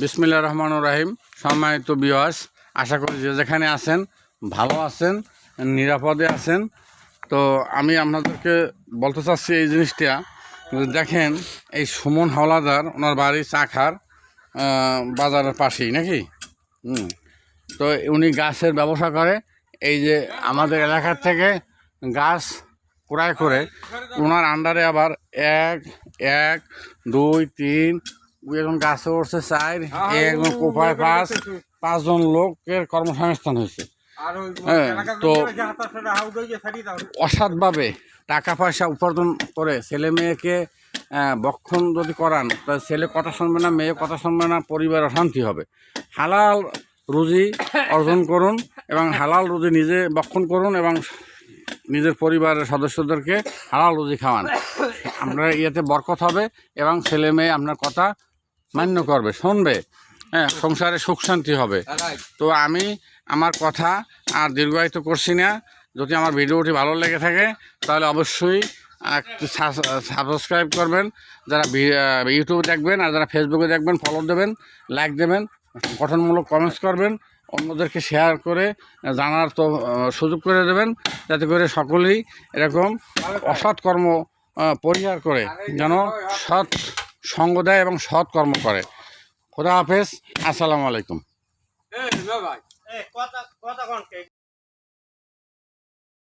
বিসমিল্লা রহমান রাহিম। সম্মানিত বিওয়াস আশা করি যে যেখানে আছেন, ভালো আছেন, নিরাপদে আছেন। তো আমি আপনাদেরকে বলতে চাচ্ছি এই জিনিসটা দেখেন, এই সুমন হাওলাদার, ওনার বাড়ি চাখার বাজারের পাশেই, নাকি? তো উনি গাছের ব্যবসা করে, এই যে আমাদের এলাকার থেকে গাছ ক্রয় করে ওনার আন্ডারে আবার এক এক, দুই, তিন এখন গাছে উঠছে চার এখন কোপায় পাঁচ পাঁচজন লোকের কর্মসংস্থান হয়েছে। হ্যাঁ, তো-। অসৎভাবে টাকা পয়সা উপার্জন করে ছেলে মেয়েকে বক্ষণ যদি করান তা ছেলে কথা শুনবে না মেয়ে কথা শুনবে না পরিবার অশান্তি হবে। হালাল রুজি অর্জন করুন এবং হালাল রুজি নিজে বক্ষণ করুন এবং নিজের পরিবারের সদস্যদেরকে হালাল রুজি খাওয়ান। আপনার ইয়েতে বরকত হবে এবং ছেলে মেয়ে আপনার কথা মান্য করবে শুনবে। হ্যাঁ সংসারে সুখ শান্তি হবে। তো আমি আমার কথা আর দীর্ঘায়িত করছি না। যদি আমার ভিডিওটি ভালো লেগে থাকে তাহলে অবশ্যই সাবস্ক্রাইব করবেন। যারা ইউটিউবে দেখবেন আর যারা ফেসবুকে দেখবেন ফলো দেবেন লাইক দেবেন গঠনমূলক কমেন্টস করবেন অন্যদেরকে শেয়ার করে জানার তো সুযোগ করে দেবেন যাতে করে সকলেই এরকম অসৎ কর্ম পরিহার করে। যেন সৎ সঙ্গ দেয় এবং সৎ কর্ম করে। খোদা হাফেজ। আসসালামু আলাইকুম।